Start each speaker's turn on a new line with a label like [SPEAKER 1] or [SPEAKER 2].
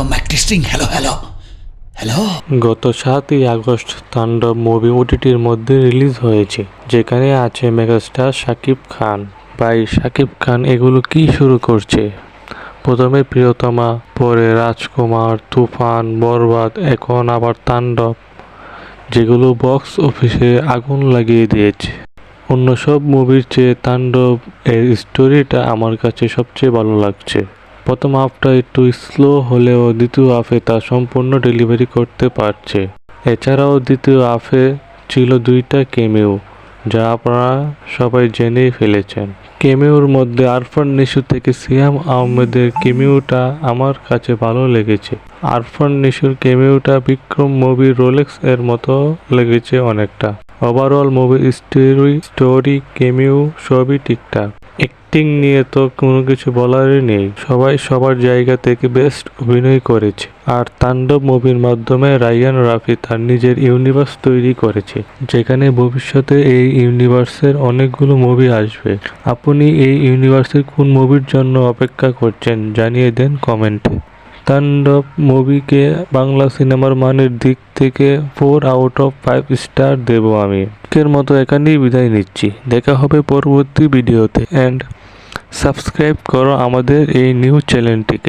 [SPEAKER 1] Hello hello hello hello
[SPEAKER 2] গত সাতই August তাণ্ডব মুভি ওটিটির মধ্যে রিলিজ হয়েছে, যেখানে আছে মেগাস্টার শাকিব খান। ভাই শাকিব খান এগুলো কি শুরু করছে? প্রথমে প্রিয়তমা, পরে রাজকুমার, তুফান, বরবাদ, এখন আবার তাণ্ডব যেগুলো বক্স অফিসে আগুন লাগিয়ে দিয়েছে। অন্য সব মুভির চেয়ে তাণ্ডব এর স্টোরিটা আমার কাছে সবচেয়ে ভালো লাগছে। প্রথম হাফটা একটু স্লো হলেও দ্বিতীয় হাফে তা সম্পূর্ণ ডেলিভারি করতে পারছে। এছাড়াও দ্বিতীয় হাফে ছিল দুইটা কেমিও যা আপনারা সবাই জেনেই ফেলেছেন। কেমিওর মধ্যে আরফান নিশু থেকে সিয়াম আহমেদের কেমিওটা আমার কাছে ভালো লেগেছে। আরফান নিশুর কেমিওটা বিক্রম মুভি রোলেক্স এর মতো লেগেছে অনেকটা। Overall movie story story cameo সবই ঠিকঠাক। অ্যাক্টিং নিয়ে তো কোনো কিছু বলারই নেই। সবাই সবার জায়গা থেকে বেস্ট অভিনয় করেছে। আর তাণ্ডব মুভির মাধ্যমে রায়ান রাফি তার নিজের ইউনিভার্স তৈরি করেছে। যেখানে ভবিষ্যতে এই ইউনিভার্সের অনেকগুলো মুভি আসবে। আপনি এই ইউনিভার্সের কোন মুভির জন্য অপেক্ষা করছেন জানিয়ে দেন কমেন্টে তাণ্ডব মুভিকে বাংলা সিনেমার মানের দিক থেকে four out of five star দেব আমি। আজকের মতো এখানেই বিদায় নিচ্ছি। দেখা হবে পরবর্তী ভিডিওতে অ্যান্ড সাবস্ক্রাইব করো আমাদের এই নিউ চ্যানেলটিকে